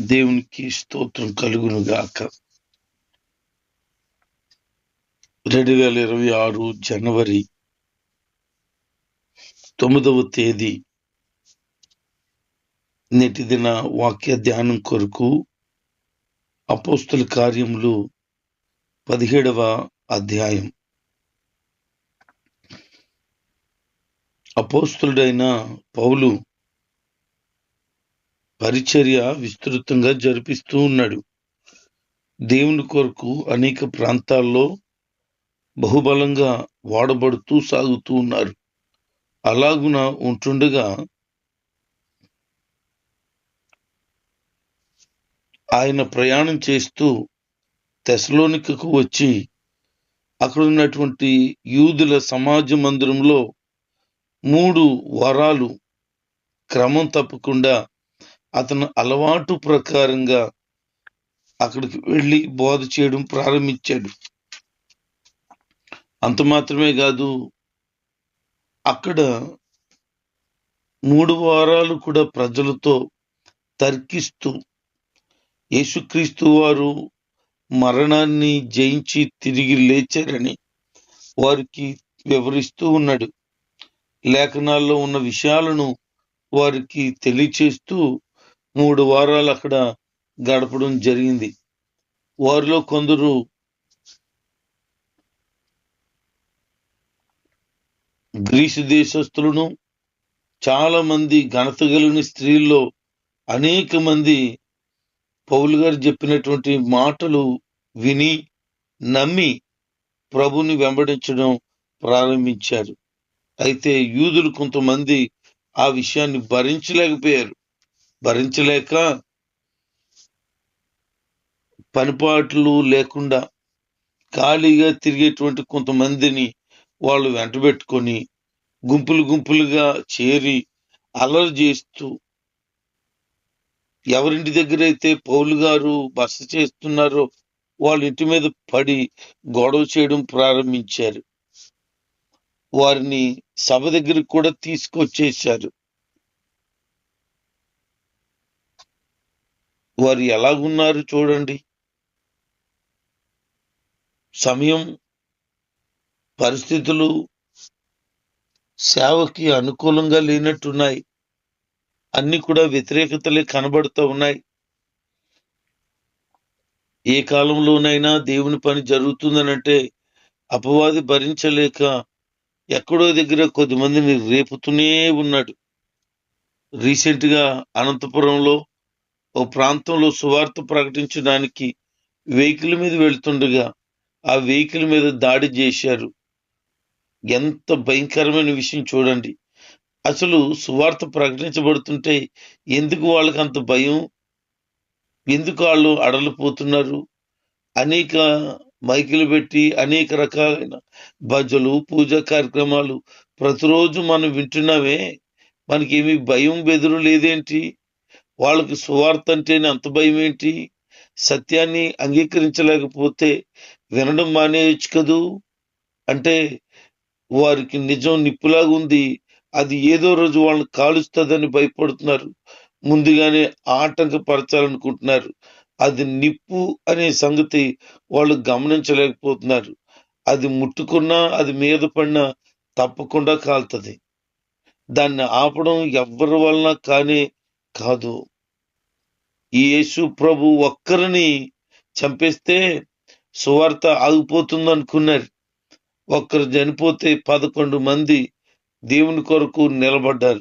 దేవునికి స్తోత్రం కలుగును గాక రెండు వేల ఇరవై ఆరు జనవరి తొమ్మిదవ తేదీ నేటి దిన వాక్య ధ్యానం కొరకు అపోస్తుల కార్యములు పదిహేడవ అధ్యాయం. అపోస్తుడైన పౌలు పరిచర్య విస్తృతంగా జరిపిస్తూ ఉన్నాడు. దేవుని కొరకు అనేక ప్రాంతాల్లో బహుబలంగా వాడబడుతూ సాగుతూ ఉన్నారు. అలాగున ఉంటుండగా ఆయన ప్రయాణం చేస్తూ తెసలోనికకు వచ్చి అక్కడ ఉన్నటువంటి యూదుల సమాజ మందిరంలో మూడు వారాలు క్రమం తప్పకుండా అతను అలవాటు ప్రకారంగా అక్కడికి వెళ్ళి బోధ చేయడం ప్రారంభించాడు. అంత మాత్రమే కాదు అక్కడ మూడు వారాలు కూడా ప్రజలతో తర్కిస్తూ యేసుక్రీస్తు వారు మరణాన్ని జయించి తిరిగి లేచారని వారికి వివరిస్తూ ఉన్నాడు. లేఖనాల్లో ఉన్న విషయాలను వారికి తెలియచేస్తూ మూడు వారాలు అక్కడ గడపడం జరిగింది. వారిలో కొందరు గ్రీసు దేశస్తులను చాలా మంది ఘనత కలిగిన స్త్రీల్లో అనేక మంది పౌలు గారు చెప్పినటువంటి మాటలు విని నమ్మి ప్రభుని వెంబడించడం ప్రారంభించారు. అయితే యూదులు కొంతమంది ఆ విషయాన్ని భరించలేకపోయారు. భరించలేక పనిపాట్లు లేకుండా ఖాళీగా తిరిగేటువంటి కొంతమందిని వాళ్ళు వెంటబెట్టుకొని గుంపులు గుంపులుగా చేరి అలరి చేస్తూ ఎవరింటి దగ్గర అయితే పౌలు గారు బస చేస్తున్నారో వాళ్ళ ఇంటి మీద పడి గొడవ చేయడం ప్రారంభించారు. వారిని సభ దగ్గరికి కూడా తీసుకొచ్చేశారు. వారు ఎలాగున్నారు చూడండి. సమయం పరిస్థితులు సేవకి అనుకూలంగా లేనట్టున్నాయి. అన్ని కూడా వ్యతిరేకతలే కనబడుతూ ఉన్నాయి. ఏ కాలంలోనైనా దేవుని పని జరుగుతుందనంటే అపవాది భరించలేక ఎక్కడో దగ్గర కొద్దిమందిని రేపుతూనే ఉన్నాడు. రీసెంట్గా అనంతపురంలో ఓ ప్రాంతంలో సువార్త ప్రకటించడానికి వెహికల్ మీద వెళ్తుండగా ఆ వెహికల్ మీద దాడి చేశారు. ఎంత భయంకరమైన విషయం చూడండి. అసలు సువార్త ప్రకటించబడుతుంటే ఎందుకు వాళ్ళకి అంత భయం? ఎందుకు వాళ్ళు అడలిపోతున్నారు అనేక మైకులు పెట్టి అనేక రకాలైన భజలు పూజా కార్యక్రమాలు ప్రతిరోజు మనం వింటున్నామే. మనకేమి భయం బెదురు లేదేంటి? వాళ్ళకి సువార్త అంటేనే అంత భయం ఏంటి? సత్యాన్ని అంగీకరించలేకపోతే వినడం మానేయచ్చు కదూ? అంటే వారికి నిజం నిప్పులాగా ఉంది. అది ఏదో రోజు వాళ్ళని కాలుస్తుందని భయపడుతున్నారు. ముందుగానే ఆటంకపరచాలనుకుంటున్నారు. అది నిప్పు అనే సంగతి వాళ్ళు గమనించలేకపోతున్నారు. అది ముట్టుకున్నా అది మీద పడినా తప్పకుండా కాలుతుంది. దాన్ని ఆపడం ఎవరి వలన కానే కాదు. ఈ యేసు ప్రభు ఒక్కరిని చంపేస్తే సువార్త ఆగిపోతుంది అనుకున్నారు ఒక్కరు చనిపోతే పదకొండు మంది దేవుని కొరకు నిలబడ్డారు.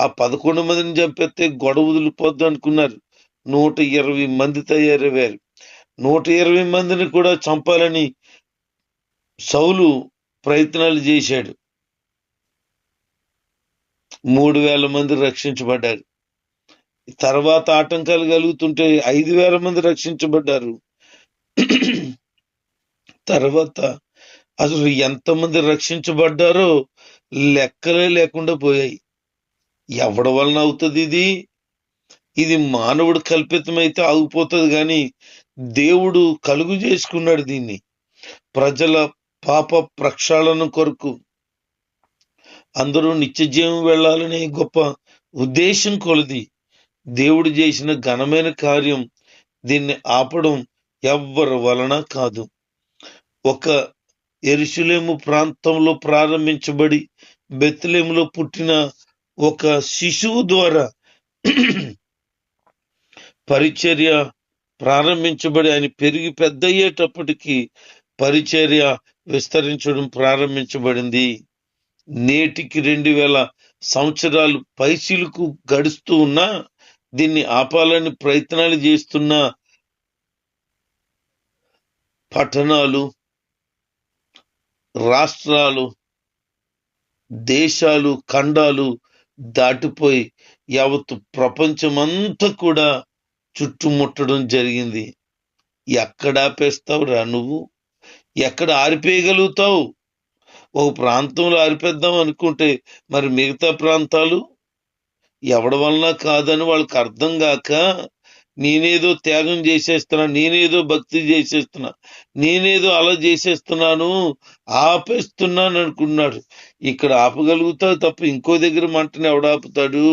ఆ పదకొండు మందిని చంపేస్తే గొడవ వదిలిపోద్దు అనుకున్నారు. నూట ఇరవై మంది తయారయ్యారు. నూట ఇరవై మందిని కూడా చంపాలని సౌలు ప్రయత్నాలు చేశాడు. మూడు వేల మంది రక్షించబడ్డారు. తర్వాత ఆటంకాలు కలుగుతుంటే ఐదు వేల మంది రక్షించబడ్డారు. తర్వాత అసలు ఎంతమంది రక్షించబడ్డారో లెక్కలే లేకుండా పోయాయి. ఎవడి వలన అవుతుంది ఇది? ఇది మానవుడు కల్పితమైతే ఆగిపోతుంది కానీ దేవుడు కలుగు చేసుకున్నాడు దీన్ని. ప్రజల పాప ప్రక్షాళన కొరకు అందరూ నిత్యజీవం వెళ్ళాలనే గొప్ప ఉద్దేశం కొలది. దేవుడు చేసిన ఘనమైన కార్యం దీన్ని ఆపడం ఎవ్వరి వలన కాదు. ఒక ఎరుషులేము ప్రాంతంలో ప్రారంభించబడి బెత్తులేములో పుట్టిన ఒక శిశువు ద్వారా పరిచర్య ప్రారంభించబడి ఆయన పెరిగి పెద్దయ్యేటప్పటికీ పరిచర్య విస్తరించడం ప్రారంభించబడింది. నేటికి రెండు వేల సంవత్సరాలు పైసీలకు గడుస్తూ ఉన్నా దీన్ని ఆపాలని ప్రయత్నాలు చేస్తున్న పట్టణాలు రాష్ట్రాలు దేశాలు ఖండాలు దాటిపోయి యావత్తు ప్రపంచమంతా కూడా చుట్టుముట్టడం జరిగింది. ఎక్కడ ఆపేస్తావురా నువ్వు? ఎక్కడ ఆరిపేయగలుగుతావు? ఒక ప్రాంతంలో ఆరిపేద్దాం అనుకుంటే మరి మిగతా ప్రాంతాలు? ఎవడి వలన కాదని వాళ్ళకి అర్థం కాక నేనేదో త్యాగం చేసేస్తున్నా నేనేదో భక్తి చేసేస్తున్నా నేనేదో అలా చేసేస్తున్నాను ఆపేస్తున్నాను అనుకున్నాడు ఇక్కడ ఆపగలుగుతావు తప్ప ఇంకో దగ్గర మంటని ఎవడాపుతాడు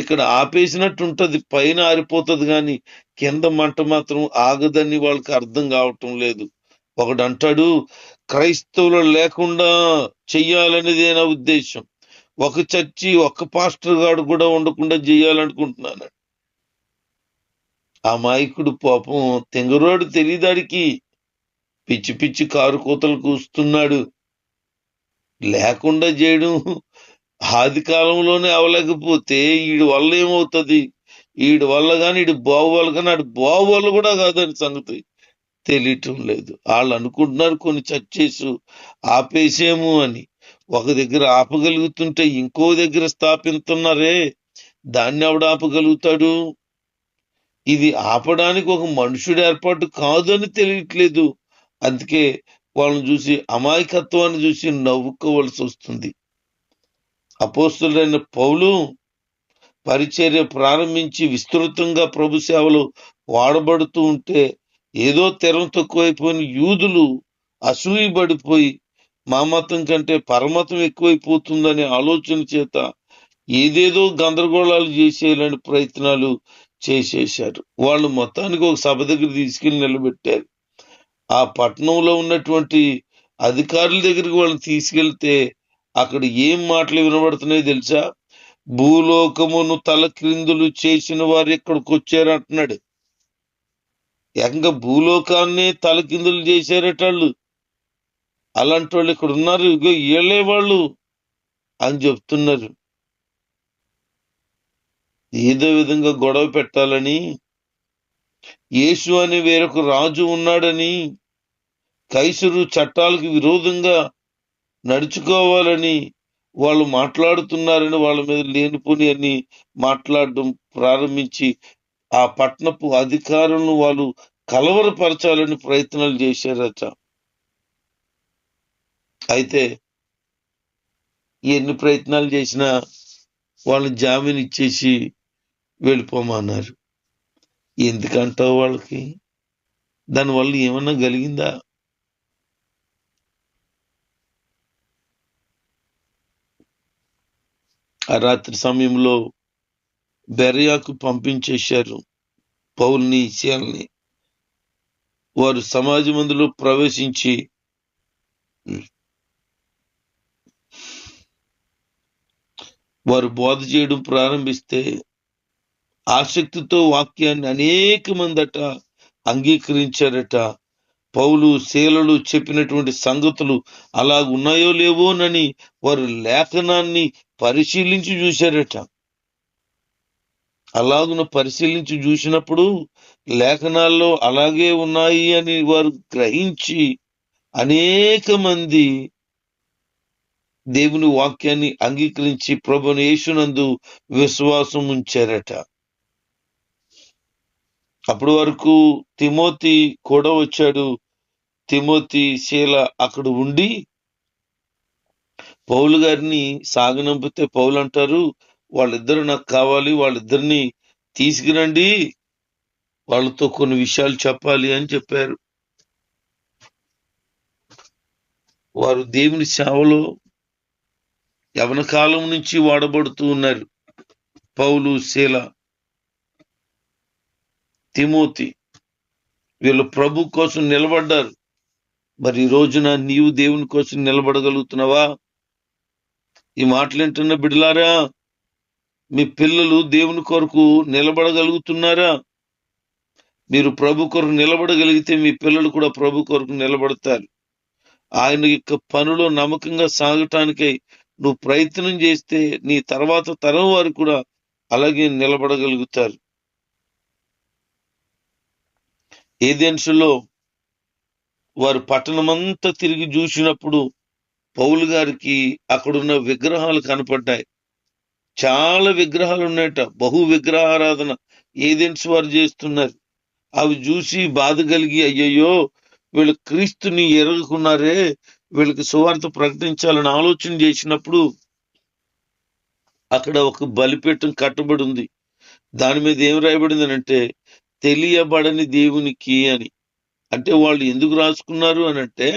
ఇక్కడ ఆపేసినట్టు ఉంటుంది పైన ఆరిపోతుంది కానీ కింద మంట మాత్రం ఆగదని వాళ్ళకి అర్థం కావటం లేదు. ఒకడు అంటాడు క్రైస్తవులు లేకుండా చెయ్యాలనేదే నా ఉద్దేశం. ఒక చర్చి ఒక పాస్టర్ గాడు కూడా ఉండకుండా చేయాలనుకుంటున్నాను. ఆ మాయకుడు పాపం తెంగరోడు తెలియదాడికి పిచ్చి పిచ్చి కారు కూతలు కూస్తున్నాడు. లేకుండా చేయడం ఆది కాలంలోనే అవలేకపోతే వీడి వల్ల ఏమవుతుంది? వీడి వల్ల కానీ వీడి బావు వల్ల కానీ ఆడి బావు వల్ల కూడా కాదని సంగతి తెలియటం లేదు. వాళ్ళు అనుకుంటున్నారు కొన్ని చర్చేసు ఆపేసేము అని. ఒక దగ్గర ఆపగలుగుతుంటే ఇంకో దగ్గర స్థాపిస్తున్నారే దాన్ని ఎవడు ఆపగలుగుతాడు? ఇది ఆపడానికి ఒక మనుషుడు ఏర్పాటు కాదని తెలియట్లేదు. అందుకే వాళ్ళని చూసి అమాయకత్వాన్ని చూసి నవ్వుకోవలసి వస్తుంది. అపోస్తులైన పౌలు పరిచర్య ప్రారంభించి విస్తృతంగా ప్రభు సేవలు వాడబడుతూ ఉంటే ఏదో తెరం తక్కువైపోయిన యూదులు అసూయబడిపోయి మా మతం కంటే పరమతం ఎక్కువైపోతుందనే ఆలోచన చేత ఏదేదో గందరగోళాలు చేసేయాలని ప్రయత్నాలు చేసేశారు. వాళ్ళు మొత్తానికి ఒక సభ దగ్గర తీసుకెళ్ళి నిలబెట్టారు. ఆ పట్టణంలో ఉన్నటువంటి అధికారుల దగ్గరికి వాళ్ళని తీసుకెళ్తే అక్కడ ఏం మాటలు వినబడుతున్నాయో తెలుసా? భూలోకమును తలక్రిందులు చేసిన వారు ఇక్కడికి వచ్చారు అంటున్నాడు. ఏకంగా భూలోకాన్ని తలకిందులు చేశారట వాళ్ళు. అలాంటి వాళ్ళు ఇక్కడ ఉన్నారు ఇగో వీళ్ళే వాళ్ళు అని చెప్తున్నారు. ఏదో విధంగా గొడవ పెట్టాలని యేసు అనే వేరొక రాజు ఉన్నాడని కైసరు చట్టాలకు విరోధంగా నడుచుకోవాలని వాళ్ళు మాట్లాడుతున్నారని వాళ్ళ మీద లేనిపోని అని మాట్లాడడం ప్రారంభించి ఆ పట్టణపు అధికారులను వాళ్ళు కలవరపరచాలని ప్రయత్నాలు చేశారట. అయితే ఎన్ని ప్రయత్నాలు చేసినా వాళ్ళు జామీన్ ఇచ్చేసి వెళ్ళిపోమన్నారు. ఎందుకంటావు వాళ్ళకి? దానివల్ల ఏమన్నా కలిగిందా? ఆ రాత్రి సమయంలో బెరయాకు పంపించేశారు పౌల్ని శీలని వారు సమాజ మందులో ప్రవేశించి వారు బోధ చేయడం ప్రారంభిస్తే ఆసక్తితో వాక్యాన్ని అనేక మందట అంగీకరించారట. పౌలు శీలలు చెప్పినటువంటి సంగతులు అలా ఉన్నాయో లేవోనని వారు లేఖనాన్ని పరిశీలించి చూశారట. అలాగున పరిశీలించి చూసినప్పుడు లేఖనాల్లో అలాగే ఉన్నాయి అని వారు గ్రహించి అనేక మంది దేవుని వాక్యాన్ని అంగీకరించి ప్రభుని యేసునందు విశ్వాసం ఉంచారట. అప్పటి వరకు తిమోతి కూడా వచ్చాడు. తిమోతి శీల అక్కడ ఉండి పౌలు గారిని సాగనంపితే పౌలు అంటారు వాళ్ళిద్దరు నాకు కావాలి వాళ్ళిద్దరిని తీసుకురండి వాళ్ళతో కొన్ని విషయాలు చెప్పాలి అని చెప్పారు. వారు దేవుని సేవలో యవన కాలం నుంచి వాడబడుతూ ఉన్నారు. పౌలు శీల తిమోతి వీళ్ళు ప్రభు కోసం నిలబడ్డారు. మరి ఈ రోజున నీవు దేవుని కోసం నిలబడగలుగుతున్నావా? ఈ మాటలు వింటున్న బిడ్డలారా మీ పిల్లలు దేవుని కొరకు నిలబడగలుగుతున్నారా? మీరు ప్రభు కొరకు నిలబడగలిగితే మీ పిల్లలు కూడా ప్రభు కొరకు నిలబడతారు. ఆయన యొక్క పనులో నమ్మకంగా సాగటానికై నువ్వు ప్రయత్నం చేస్తే నీ తర్వాత తరం వారు కూడా అలాగే నిలబడగలుగుతారు. ఏదెన్సులో వారు పట్టణమంతా తిరిగి చూసినప్పుడు పౌలు గారికి అక్కడున్న విగ్రహాలు కనపడ్డాయి. చాలా విగ్రహాలు ఉన్నాయట. బహు విగ్రహారాధన ఏదెన్స్ వారు చేస్తున్నారు. అవి చూసి బాధ కలిగి అయ్యయ్యో వీళ్ళు క్రీస్తుని ఎరగకున్నారే వీళ్ళకి సువార్త ప్రకటించాలని ఆలోచన చేసినప్పుడు అక్కడ ఒక బలిపీఠం కట్టబడి ఉంది. దాని మీద ఏం రాయబడింది అంటే తెలియబడని దేవునికి అని. అంటే వాళ్ళు ఎందుకు రాసుకున్నారు అని అంటే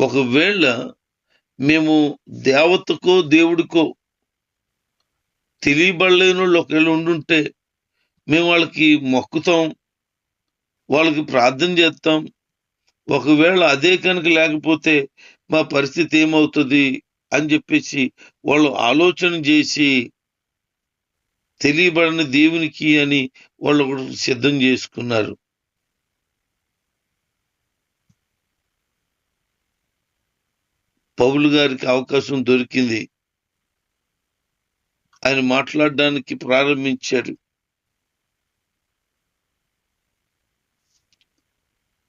ఒకవేళ మేము దేవతకో దేవుడికో తెలియబడలేని వాళ్ళు ఒకవేళ ఉండుంటే మేము వాళ్ళకి మొక్కుతాం వాళ్ళకి ప్రార్థన చేస్తాం ఒకవేళ అదే కనుక లేకపోతే మా పరిస్థితి ఏమవుతుంది అని చెప్పేసి వాళ్ళు ఆలోచన చేసి తెలియబడిన దేవునికి అని వాళ్ళు ఒకటి సిద్ధం చేసుకున్నారు. పౌలు గారికి అవకాశం దొరికింది. ఆయన మాట్లాడడానికి ప్రారంభించారు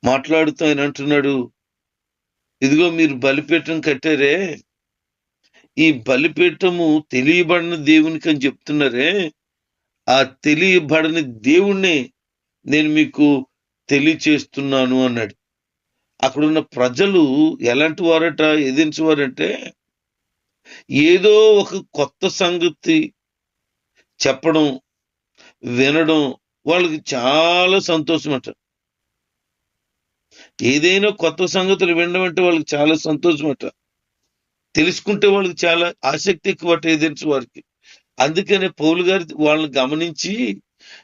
మాట్లాడుతూ ఆయన అంటున్నాడు ఇదిగో మీరు బలిపీఠం కట్టారే ఈ బలిపీఠము తెలియబడిన దేవునికి అని చెప్తున్నారే ఆ తెలియబడని దేవుణ్ణి నేను మీకు తెలియచేస్తున్నాను అన్నాడు. అక్కడున్న ప్రజలు ఎలాంటి వారట ఎదించేవారంటే ఏదో ఒక కొత్త సంగతి చెప్పడం వినడం వాళ్ళకి చాలా సంతోషం అంటారు ఏదైనా కొత్త సంగతులు వినడం అంటే వాళ్ళకి చాలా సంతోషం అట. తెలుసుకుంటే వాళ్ళకి చాలా ఆసక్తి ఎక్కువ అట ఏదెన్స్ వారికి. అందుకనే పౌలు గారి వాళ్ళని గమనించి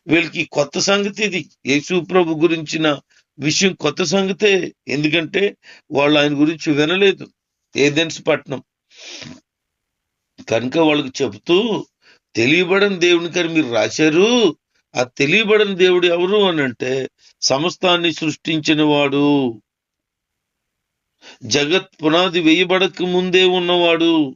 వీళ్ళకి కొత్త సంగతి ఇది. యేసు ప్రభు గురించిన విషయం కొత్త సంగతే. ఎందుకంటే వాళ్ళు ఆయన గురించి వినలేదు. ఏదెన్స్ పట్నం. కనుక వాళ్ళకి చెబుతూ తెలియబడని దేవుని గారు మీరు రాశారు. ఆ తెలియబడని దేవుడు ఎవరు అని అంటే సమస్తాన్ని సృష్టించిన వాడు. జగత్ పునాది వేయబడక ముందే ఉన్నవాడు.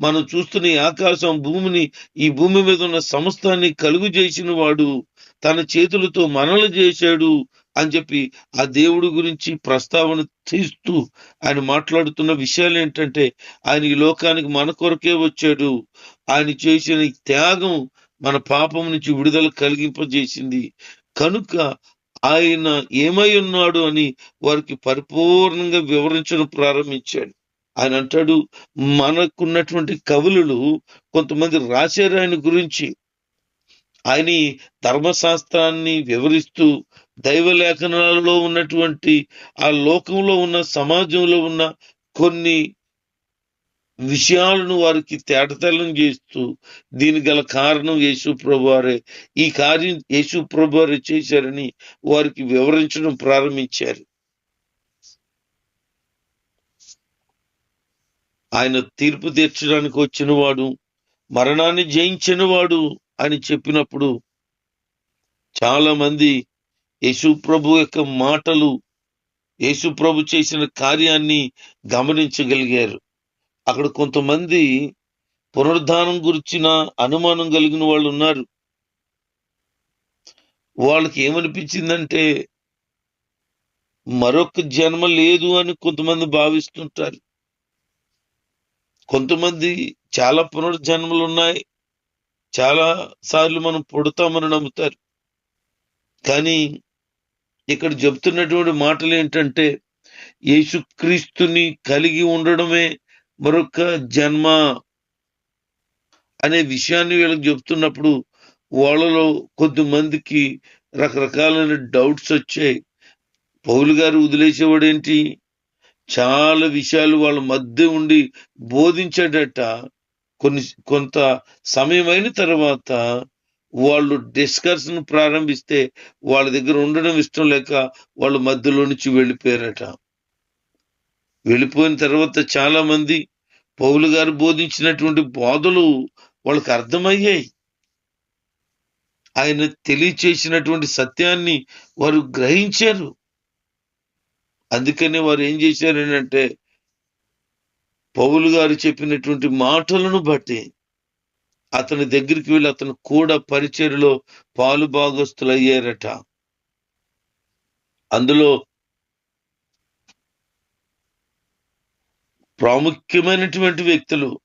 మనం చూస్తున్న ఆకాశం భూమిని ఈ భూమి మీద ఉన్న సమస్తాన్ని కలుగు చేసిన వాడు. తన చేతులతో మనలు చేశాడు అని చెప్పి ఆ దేవుడి గురించి ప్రస్తావన తీస్తూ ఆయన మాట్లాడుతున్న విషయాలు ఏంటంటే ఆయన ఈ లోకానికి మన కొరకే వచ్చాడు. ఆయన చేసిన త్యాగం మన పాపం నుంచి విడుదల కలిగింపజేసింది. కనుక ఆయన ఏమై ఉన్నాడు అని వారికి పరిపూర్ణంగా వివరించడం ప్రారంభించాడు. ఆయన అంటాడు మనకున్నటువంటి కవులు కొంతమంది రాశారు ఆయన గురించి. ఆయన ధర్మశాస్త్రాన్ని వివరిస్తూ దైవలేఖనాలలో ఉన్నటువంటి ఆ లోకంలో ఉన్న సమాజంలో ఉన్న కొన్ని విషయాలను వారికి తేటతెల్లం చేస్తూ దీని గల కారణం యేసు ప్రభువారే. ఈ కార్యం యేసు ప్రభువారే చేశారని వారికి వివరించడం ప్రారంభించారు. ఆయన తీర్పు తీర్చడానికి వచ్చినవాడు మరణాన్ని జయించినవాడు అని చెప్పినప్పుడు చాలా మంది యేసు ప్రభు యొక్క మాటలు యేసు ప్రభు చేసిన కార్యాన్ని గమనించగలిగారు. అక్కడ కొంతమంది పునరుద్ధానం గురించిన అనుమానం కలిగిన వాళ్ళు ఉన్నారు. వాళ్ళకి ఏమనిపించిందంటే మరొక జన్మ లేదు అని కొంతమంది భావిస్తుంటారు. కొంతమంది చాలా పునర్జన్మలు ఉన్నాయి. చాలా సార్లు మనం పుడతామని నమ్ముతారు. కానీ ఇక్కడ చెప్తున్నటువంటి మాటలు ఏంటంటే యేసుక్రీస్తుని కలిగి ఉండడమే మరొక జన్మ అనే విషయాన్ని వీళ్ళకి చెప్తున్నప్పుడు వాళ్ళలో కొద్దిమందికి రకరకాలైన డౌట్స్ వచ్చాయి. పౌలు గారు వదిలేసేవాడేంటి? చాలా విషయాలు వాళ్ళ మధ్య ఉండి బోధించాడట కొన్ని కొంత సమయం అయిన తర్వాత వాళ్ళు డిస్కషన్ ప్రారంభిస్తే వాళ్ళ దగ్గర ఉండడం ఇష్టం లేక వాళ్ళ మధ్యలో నుంచి వెళ్ళిపోయారట. వెళ్ళిపోయిన తర్వాత చాలా మంది పౌలు గారు బోధించినటువంటి బోధలు వాళ్ళకి అర్థమయ్యాయి. ఆయన తెలియచేసినటువంటి సత్యాన్ని వారు గ్రహించారు. అందుకనే వారు ఏం చేశారు ఏంటంటే పౌలు గారు చెప్పినటువంటి మాటలను బట్టి అతని దగ్గరికి వెళ్ళి అతను కూడా పరిచయలో పాలు భాగస్తులు అయ్యారట అందులో ప్రాముఖ్యమైనటువంటి వ్యక్తులు.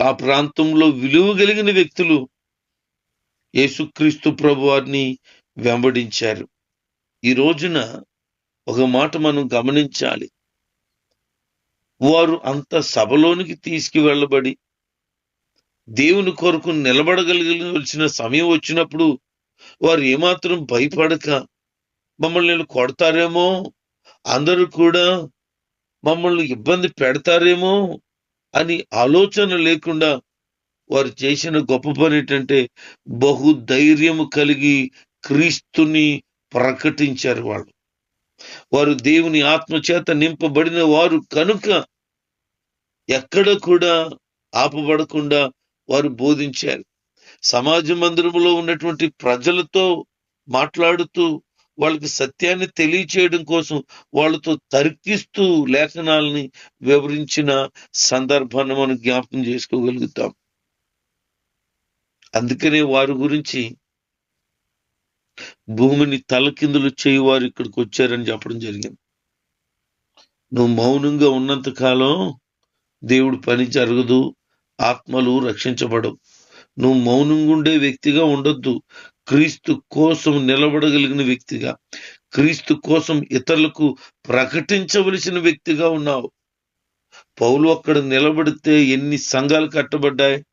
ఆ ప్రాంతంలో విలువ కలిగిన వ్యక్తులు యేసుక్రీస్తు ప్రభు వారిని వెంబడించారు. ఈ రోజున ఒక మాట మనం గమనించాలి. వారు అంత సభలోనికి తీసుకువెళ్ళబడి దేవుని కొరకు నిలబడగలిగిన సమయం వచ్చినప్పుడు వారు ఏమాత్రం భయపడక మమ్మల్ని కొడతారేమో? అందరూ కూడా మమ్మల్ని ఇబ్బంది పెడతారేమో అని ఆలోచన లేకుండా వారు చేసిన గొప్ప పని ఏంటంటే బహు ధైర్యము కలిగి క్రీస్తుని ప్రకటించారు వాళ్ళు. వారు దేవుని ఆత్మ చేత నింపబడిన వారు కనుక ఎక్కడ కూడా ఆపబడకుండా వారు బోధించారు. సమాజ మందిరంలో ఉన్నటువంటి ప్రజలతో మాట్లాడుతూ వాళ్ళకి సత్యాన్ని తెలియచేయడం కోసం వాళ్ళతో తర్కిస్తూ లేఖనాలని వివరించిన సందర్భాన్ని మనం జ్ఞాపకం చేసుకోగలుగుతాం. అందుకనే వారి గురించి భూమిని తలకిందులు చేయి వారు ఇక్కడికి వచ్చారని చెప్పడం జరిగింది. నువ్వు మౌనంగా ఉన్నంత కాలం దేవుడు పని జరగదు ఆత్మలు రక్షించబడవు. నువ్వు మౌనంగా ఉండే వ్యక్తిగా ఉండొద్దు క్రీస్తు కోసం నిలబడగలిగిన వ్యక్తిగా క్రీస్తు కోసం ఇతరులకు ప్రకటించవలసిన వ్యక్తిగా ఉన్నావు. పౌలు అక్కడ నిలబడితే ఎన్ని సంఘాలు కట్టబడ్డాయి?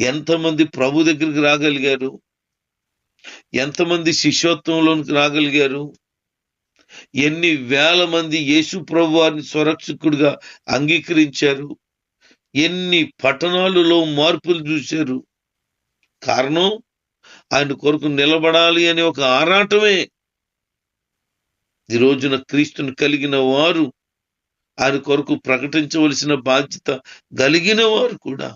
ఎంతమంది ప్రభు దగ్గరికి రాగలిగారు? ఎంతమంది శిష్యోత్వంలోనికి రాగలిగారు? ఎన్ని వేల మంది యేసు ప్రభు వారిని స్వరక్షకుడిగా అంగీకరించారు? ఎన్ని పట్టణాలలో మార్పులు చూశారు? కారణం? ఆయన కొరకు నిలబడాలి అనే ఒక ఆరాటమే. ఈ రోజున క్రీస్తుని కలిగిన వారు ఆయన కొరకు ప్రకటించవలసిన బాధ్యత కలిగిన వారు కూడా.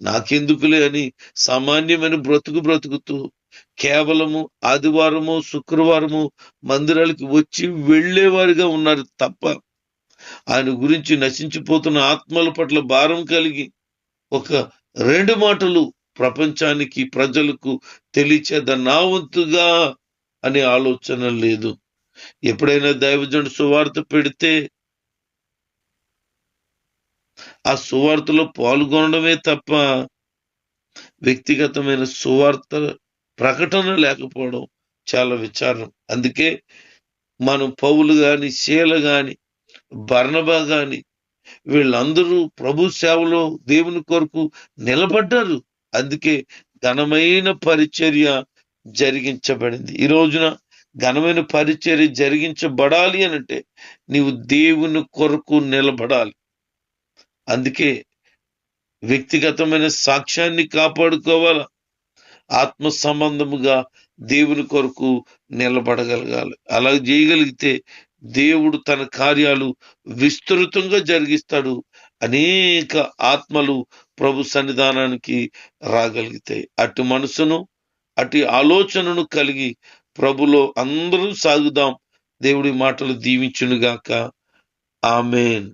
నాకెందుకులే అని సామాన్యమైన బ్రతుకు బ్రతుకుతూ కేవలము ఆదివారము శుక్రవారము మందిరాలకి వచ్చి వెళ్ళేవారుగా ఉన్నారు తప్ప ఆయన గురించి నశించిపోతున్న ఆత్మల పట్ల భారం కలిగి ఒక రెండు మాటలు ప్రపంచానికి ప్రజలకు తెలియచేద్ద నా వంతుగా అనే ఆలోచన లేదు. ఎప్పుడైనా దైవజనుడు సువార్త పెడితే ఆ సువార్తలో పాల్గొనడమే తప్ప వ్యక్తిగతమైన సువార్త ప్రకటన లేకపోవడం చాలా విచారం. అందుకే మనం పౌలు గాని శీల గాని బర్ణబా గాని వీళ్ళందరూ ప్రభు సేవలో దేవుని కొరకు నిలబడ్డారు. అందుకే ఘనమైన పరిచర్య జరిగించబడింది. ఈ రోజున ఘనమైన పరిచర్య జరిగించబడాలి అనంటే నీవు దేవుని కొరకు నిలబడాలి. అందుకే వ్యక్తిగతమైన సాక్ష్యాన్ని కాపాడుకోవాలా? ఆత్మ సంబంధముగా దేవుని కొరకు నిలబడగలగాలి. అలా చేయగలిగితే దేవుడు తన కార్యాలు విస్తృతంగా జరిగిస్తాడు. అనేక ఆత్మలు ప్రభు సన్నిధానానికి రాగలుగుతాయి అటు మనసును అటు ఆలోచనను కలిగి ప్రభులో అందరూ సాగుదాం. దేవుడి మాటలు దీవించునుగాక. ఆమెన్.